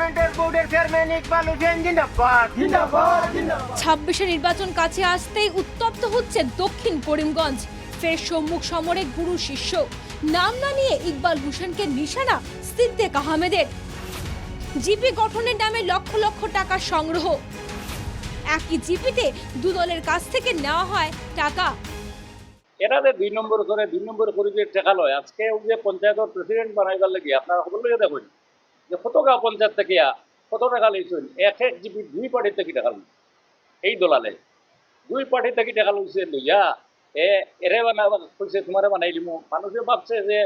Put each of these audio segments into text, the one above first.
ডেভেলপমেন্টের বোর্ডের চেয়ারম্যান ইকবাল হোসেন জিন্দাবাদ জিন্দাবাদ জিন্দাবাদ ছাব্বিশে নির্বাচন কাছে আসতেই উত্তপ্ত হচ্ছে দক্ষিণ করিমগঞ্জ। ফের সম্মুখ সমরে গুরু শিষ্য। নাম না নিয়ে ইকবাল হোসেনকে নিশানা সিদ্দেক আহমেদের। জিপি গঠনের নামে লক্ষ লক্ষ টাকা সংগ্রহ। একই জিপিতে দু দলের কাছ থেকে নেওয়া হয় টাকা। এরা যে দুই নম্বর করে দুই নম্বর করে যে টেকা লয় আজকে ওই যে পঞ্চায়েতের প্রেসিডেন্ট বানাইবার লাগে আপনারা সকল লোকে দেখুন। যে গা পঞ্চায়েত থেকে কত টাকা লইছেন, এক এক জিবি দুই পার্টি থেকে টাকা লই এই দলালে। দুই পার্টি থেকে টাকা লইছে লইয়া এ, এরে বানাবা কইছে, তোমারে বানাই দিমু। মানুষে ভাবছে যে,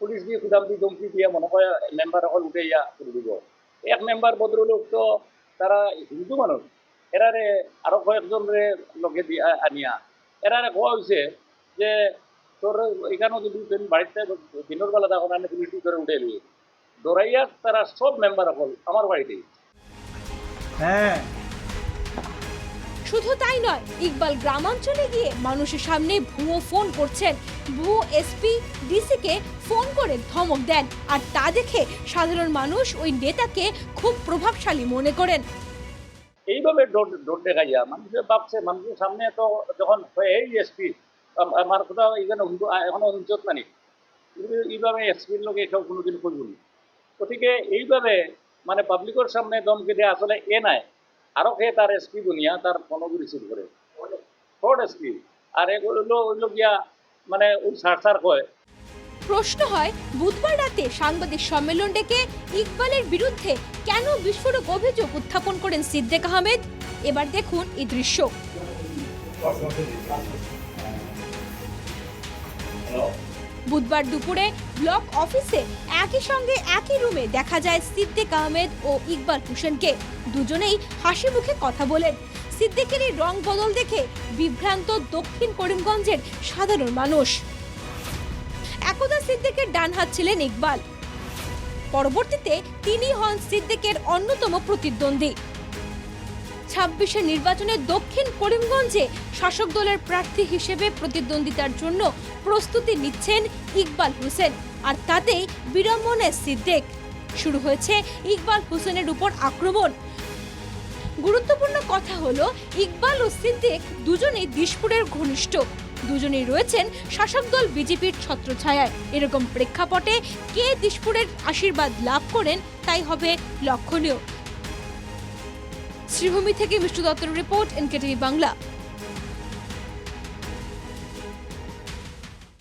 পুলিশ দিয়ে কুদাম দিয়ে ধমকি দিয়ে মনে হয় মেম্বার অকল উঠে ইয়া করে দিব। এক মেম্বার ভদ্রলোক তো তারা হিন্দু মানুষ। এরারে আরও কয়েকজন রে লগে দিয়া আনিয়া। এরারে কোয়া হয়েছে যে, তোর এখানেও যদি তুই বাড়িতে দিনের বেলা তখন আমি পুলিশ করে উঠে এলি দৌড়াইয়া তারা সব মেম্বার হল আমার বাড়িতেই। হ্যাঁ। শুধু তাই নয় ইকবাল গ্রামাঞ্চলে গিয়ে মানুষের সামনে ভুয়ো ফোন করছেন। ভুয়ো এসপি ডিসিকে ফোন করে ধমক দেন আর তা দেখে সাধারণ মানুষ ওই নেতাকে খুব প্রভাবশালী মনে করেন। এইভাবে ডোট ডোট দেখাইয়া মানুষে ভাবছে মানুষের সামনে তো যখন হয় এই এসপি আমার কথা এখানে এখনও নানি কিন্তু এইভাবে এসপির লোকে কেউ কোনোদিন করব না। গতিকে এইভাবে মানে পাবলিকের সামনে দমকে দেওয়া আসলে এ নাই। আরও খেয়ে তার এসপি বনিয়া তার ফোনও রিসিভ করে ফোর্ড এসপি আর এগুলো হইল গিয়া মানে ওই সার সার কয়। প্রশ্ন হয় বুধবার রাতে সাংবাদিক সম্মেলন ডেকে ইকবালের বিরুদ্ধে কেন বিস্ফোরক অভিযোগ উত্থাপন করেন সিদ্দেক আহমেদ? এবার দেখুন এই দৃশ্য। বুধবার দুপুরে ব্লক অফিসে একই সঙ্গে একই রুমে দেখা যায় সিদ্দিক আহমেদ ও ইকবাল হোসেনকে। দুজনেই হাসি মুখে কথা বলেন। সিদ্দিকের এই রং বদল দেখে বিভ্রান্ত দক্ষিণ করিমগঞ্জের সাধারণ মানুষ। একদা সিদ্দিকের ডান হাত ছিলেন ইকবাল। পরবর্তীতে তিনি হন সিদ্দিকের অন্যতম প্রতিদ্বন্দ্বী। ছাব্বিশে নির্বাচনে দক্ষিণ করিমগঞ্জে শাসক দলের প্রার্থী হিসেবে প্রতিদ্বন্দ্বিতার জন্য প্রস্তুতি নিচ্ছেন ইকবাল হোসেন আর তাতেই বিড়ম্বনে সিদ্দেক। শুরু হয়েছে ইকবাল হোসেনের উপর আক্রমণ। গুরুত্বপূর্ণ কথা হলো, ইকবাল ও সিদ্দিক দুজনেই দিশপুরের ঘনিষ্ঠ। দুজনেই রয়েছেন শাসক দল বিজেপির ছত্রছায়ায়। এরকম প্রেক্ষাপটে কে দিশপুরের আশীর্বাদ লাভ করেন তাই হবে লক্ষণীয়। শ্রীভূমি থেকে মিষ্টু দত্তর রিপোর্ট এনকেটিভি বাংলা।